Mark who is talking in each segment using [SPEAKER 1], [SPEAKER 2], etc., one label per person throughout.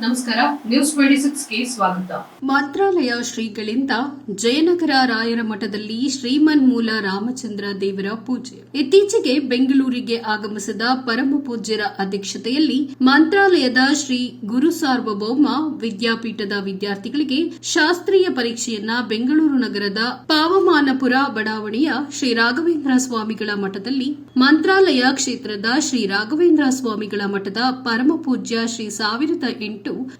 [SPEAKER 1] ನಮಸ್ಕಾರ news twenty ಗೆ ಸ್ವಾಗತ. ಮಂತ್ರಾಲಯ ಶ್ರೀಗಳಿಂದ ಜಯನಗರ ರಾಯರ ಮಠದಲ್ಲಿ ಶ್ರೀಮನ್ಮೂಲ ರಾಮಚಂದ್ರ ದೇವರ ಪೂಜೆ. ಇತ್ತೀಚೆಗೆ ಬೆಂಗಳೂರಿಗೆ ಆಗಮಿಸಿದ ಪರಮ ಪೂಜ್ಯರ ಅಧ್ಯಕ್ಷತೆಯಲ್ಲಿ ಮಂತ್ರಾಲಯದ ಶ್ರೀ ಗುರು ಸಾರ್ವಭೌಮ ವಿದ್ಯಾಪೀಠದ ವಿದ್ಯಾರ್ಥಿಗಳಿಗೆ ಶಾಸ್ತ್ರೀಯ ಪರೀಕ್ಷೆಯನ್ನ ಬೆಂಗಳೂರು ನಗರದ ಪಾವಮಾನಪುರ ಬಡಾವಣೆಯ ಶ್ರೀ ರಾಘವೇಂದ್ರ ಸ್ವಾಮಿಗಳ ಮಠದಲ್ಲಿ, ಮಂತ್ರಾಲಯ ಕ್ಷೇತ್ರದ ಶ್ರೀ ರಾಘವೇಂದ್ರ ಸ್ವಾಮಿಗಳ ಮಠದ ಪರಮ ಪೂಜ್ಯ ಶ್ರೀ ಸಾವಿರದ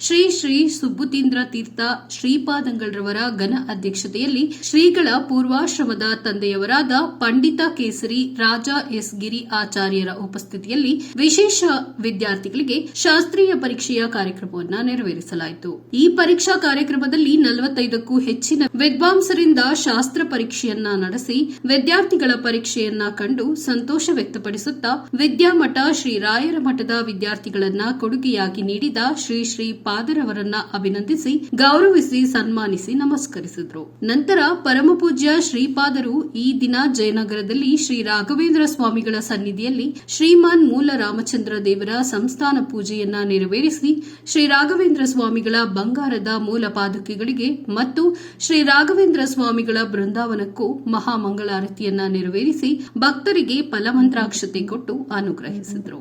[SPEAKER 1] ಶ್ರೀ ಶ್ರೀ ಸುಬ್ಬುತೀಂದ್ರ ತೀರ್ಥ ಶ್ರೀಪಾದಂಗಳರವರ ಘನ ಅಧ್ಯಕ್ಷತೆಯಲ್ಲಿ ಶ್ರೀಗಳ ಪೂರ್ವಾಶ್ರಮದ ತಂದೆಯವರಾದ ಪಂಡಿತ ಕೇಸರಿ ರಾಜ ಎಸ್ ಗಿರಿ ಆಚಾರ್ಯರ ಉಪಸ್ಥಿತಿಯಲ್ಲಿ ವಿಶೇಷ ವಿದ್ಯಾರ್ಥಿಗಳಿಗೆ ಶಾಸ್ತ್ರೀಯ ಪರೀಕ್ಷೆಯ ಕಾರ್ಯಕ್ರಮವನ್ನು ನೆರವೇರಿಸಲಾಯಿತು. ಈ ಪರೀಕ್ಷಾ ಕಾರ್ಯಕ್ರಮದಲ್ಲಿ ನಲವತ್ತೈದಕ್ಕೂ ಹೆಚ್ಚಿನ ವಿದ್ವಾಂಸರಿಂದ ಶಾಸ್ತ್ರ ಪರೀಕ್ಷೆಯನ್ನ ನಡೆಸಿ ವಿದ್ಯಾರ್ಥಿಗಳ ಪರೀಕ್ಷೆಯನ್ನ ಕಂಡು ಸಂತೋಷ ವ್ಯಕ್ತಪಡಿಸುತ್ತಾ ವಿದ್ಯಾಮಠ ಶ್ರೀ ರಾಯರ ಮಠದ ವಿದ್ಯಾರ್ಥಿಗಳನ್ನ ಕೊಡುಗೆಯಾಗಿ ನೀಡಿದ ಶ್ರೀ ಶ್ರೀ ಪಾದರವರನ್ನ ಅಭಿನಂದಿಸಿ ಗೌರವಿಸಿ ಸನ್ಮಾನಿಸಿ ನಮಸ್ಕರಿಸಿದರು. ನಂತರ ಪರಮಪೂಜ್ಯ ಶ್ರೀಪಾದರು ಈ ದಿನ ಜಯನಗರದಲ್ಲಿ ಶ್ರೀ ರಾಘವೇಂದ್ರ ಸ್ವಾಮಿಗಳ ಸನ್ನಿಧಿಯಲ್ಲಿ ಶ್ರೀಮಾನ್ ಮೂಲ ರಾಮಚಂದ್ರ ದೇವರ ಸಂಸ್ಥಾನ ಪೂಜೆಯನ್ನ ನೆರವೇರಿಸಿ ಶ್ರೀ ರಾಘವೇಂದ್ರ ಸ್ವಾಮಿಗಳ ಬಂಗಾರದ ಮೂಲ ಪಾದುಕೆಗಳಿಗೆ ಮತ್ತು ಶ್ರೀ ರಾಘವೇಂದ್ರ ಸ್ವಾಮಿಗಳ ಬೃಂದಾವನಕ್ಕೂ ಮಹಾಮಂಗಳಾರತಿಯನ್ನ ನೆರವೇರಿಸಿ ಭಕ್ತರಿಗೆ ಫಲಮಂತ್ರಾಕ್ಷತೆ ಕೊಟ್ಟು ಅನುಗ್ರಹಿಸಿದರು.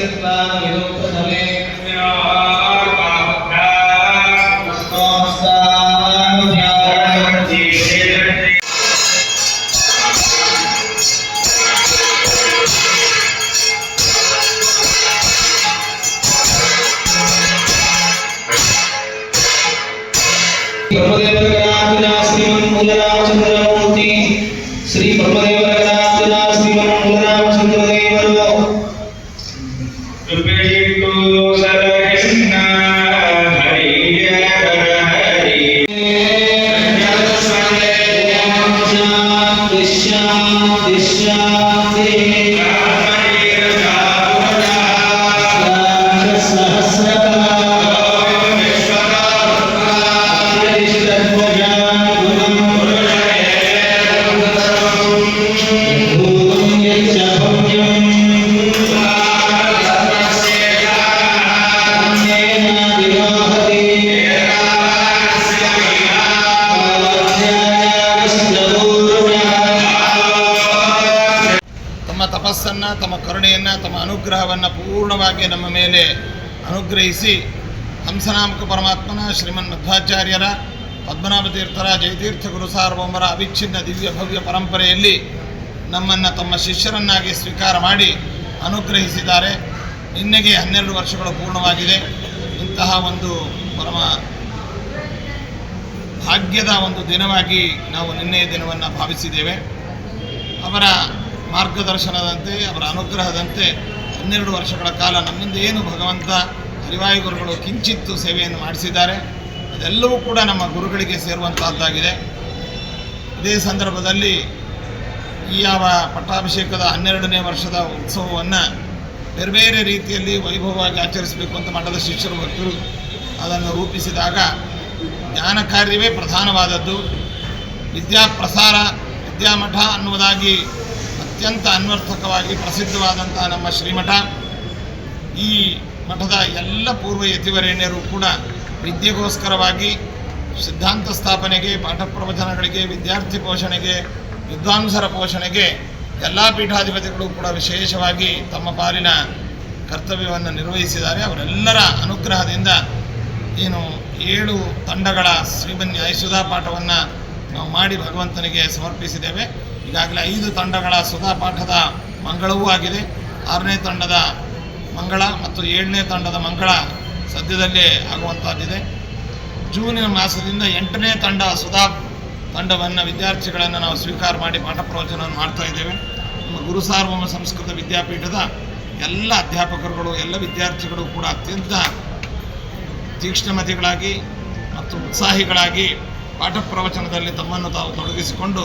[SPEAKER 2] Sri
[SPEAKER 3] Pramodaya Prakash Sri
[SPEAKER 4] Pramodaya ತಪಸ್ಸನ್ನು ತಮ್ಮ ಕರುಣೆಯನ್ನು, ತಮ್ಮ ಅನುಗ್ರಹವನ್ನು ಪೂರ್ಣವಾಗಿ ನಮ್ಮ ಮೇಲೆ ಅನುಗ್ರಹಿಸಿ. ಹಂಸನಾಮಕ ಪರಮಾತ್ಮನ, ಶ್ರೀಮನ್ ಮಧ್ವಾಚಾರ್ಯರ, ಪದ್ಮನಾಭ ತೀರ್ಥರ, ಜಯತೀರ್ಥ ಗುರು ಸಾರ್ವಭೌಮರ ಅವಿಚ್ಛಿನ್ನ ದಿವ್ಯ ಭವ್ಯ ಪರಂಪರೆಯಲ್ಲಿ ನಮ್ಮನ್ನು ತಮ್ಮ ಶಿಷ್ಯರನ್ನಾಗಿ ಸ್ವೀಕಾರ ಮಾಡಿ ಅನುಗ್ರಹಿಸಿದ್ದಾರೆ. ನಿನ್ನೆಗೆ ಹನ್ನೆರಡು ವರ್ಷಗಳು ಪೂರ್ಣವಾಗಿದೆ. ಇಂತಹ ಒಂದು ಪರಮ ಭಾಗ್ಯದ ಒಂದು ದಿನವಾಗಿ ನಾವು ನಿನ್ನೆಯ ದಿನವನ್ನು ಭಾವಿಸಿದ್ದೇವೆ. ಅವರ ಮಾರ್ಗದರ್ಶನದಂತೆ, ಅವರ ಅನುಗ್ರಹದಂತೆ ಹನ್ನೆರಡು ವರ್ಷಗಳ ಕಾಲ ನಮ್ಮಿಂದ ಏನು ಭಗವಂತ ಹರಿವಾಯು ಗುರುಗಳು ಕಿಂಚಿತ್ತು ಸೇವೆಯನ್ನು ಮಾಡಿಸಿದ್ದಾರೆ. ಅದೆಲ್ಲವೂ ಕೂಡ ನಮ್ಮ ಗುರುಗಳಿಗೆ ಸೇರುವಂತಹದ್ದಾಗಿದೆ. ಇದೇ ಸಂದರ್ಭದಲ್ಲಿ ಈ ಯಾವ ಪಟ್ಟಾಭಿಷೇಕದ ಹನ್ನೆರಡನೇ ವರ್ಷದ ಉತ್ಸವವನ್ನು ಬೇರೆ ಬೇರೆ ರೀತಿಯಲ್ಲಿ ವೈಭವವಾಗಿ ಆಚರಿಸಬೇಕು ಅಂತ ಮಠದ ಶಿಷ್ಯರು ಭಕ್ತರು ಅದನ್ನು ರೂಪಿಸಿದಾಗ ಜ್ಞಾನ ಕಾರ್ಯವೇ ಪ್ರಧಾನವಾದದ್ದು. ವಿದ್ಯಾಪ್ರಸಾರ, ವಿದ್ಯಾಮಠ ಅನ್ನುವುದಾಗಿ ಅತ್ಯಂತ ಅನ್ವರ್ಥಕವಾಗಿ ಪ್ರಸಿದ್ಧವಾದಂತಹ ನಮ್ಮ ಶ್ರೀಮಠ. ಈ ಮಠದ ಎಲ್ಲ ಪೂರ್ವ ಯತಿವರೇಣ್ಯರು ಕೂಡ ವಿದ್ಯೆಗೋಸ್ಕರವಾಗಿ ಸಿದ್ಧಾಂತ ಸ್ಥಾಪನೆಗೆ, ಪಾಠ ಪ್ರವಚನಗಳಿಗೆ, ವಿದ್ಯಾರ್ಥಿ ಪೋಷಣೆಗೆ, ವಿದ್ವಾಂಸರ ಪೋಷಣೆಗೆ ಎಲ್ಲ ಪೀಠಾಧಿಪತಿಗಳು ಕೂಡ ವಿಶೇಷವಾಗಿ ತಮ್ಮ ಪಾಲಿನ ಕರ್ತವ್ಯವನ್ನು ನಿರ್ವಹಿಸಿದ್ದಾರೆ. ಅವರೆಲ್ಲರ ಅನುಗ್ರಹದಿಂದ ಏನು ಏಳು ತಂಡಗಳ ಶ್ರೀಮನ್ ಸುಧಾ ಪಾಠವನ್ನು ನಾವು ಮಾಡಿ ಭಗವಂತನಿಗೆ ಸಮರ್ಪಿಸಿದ್ದೇವೆ. ಈಗಾಗಲೇ ಐದು ತಂಡಗಳ ಸುಧಾ ಪಾಠದ ಮಂಗಳವೂ ಆಗಿದೆ. ಆರನೇ ತಂಡದ ಮಂಗಳ ಮತ್ತು ಏಳನೇ ತಂಡದ ಮಂಗಳ ಸದ್ಯದಲ್ಲೇ ಆಗುವಂಥದ್ದಿದೆ ಜೂನ್ ಮಾಸದಿಂದ ಎಂಟನೇ ತಂಡ ಸುಧಾ ತಂಡವನ್ನು ವಿದ್ಯಾರ್ಥಿಗಳನ್ನು ನಾವು ಸ್ವೀಕಾರ ಮಾಡಿ ಪಾಠ ಪ್ರವಚನವನ್ನು ಮಾಡ್ತಾ ಇದ್ದೇವೆ. ನಮ್ಮ ಗುರು ಸಾರ್ವಭೌಮ ಸಂಸ್ಕೃತ ವಿದ್ಯಾಪೀಠದ ಎಲ್ಲ ಅಧ್ಯಾಪಕರುಗಳು, ಎಲ್ಲ ವಿದ್ಯಾರ್ಥಿಗಳು ಕೂಡ ಅತ್ಯಂತ ತೀಕ್ಷ್ಣಮತಿಗಳಾಗಿ ಮತ್ತು ಉತ್ಸಾಹಿಗಳಾಗಿ ಪಾಠ ಪ್ರವಚನದಲ್ಲಿ ತಮ್ಮನ್ನು ತಾವು ತೊಡಗಿಸಿಕೊಂಡು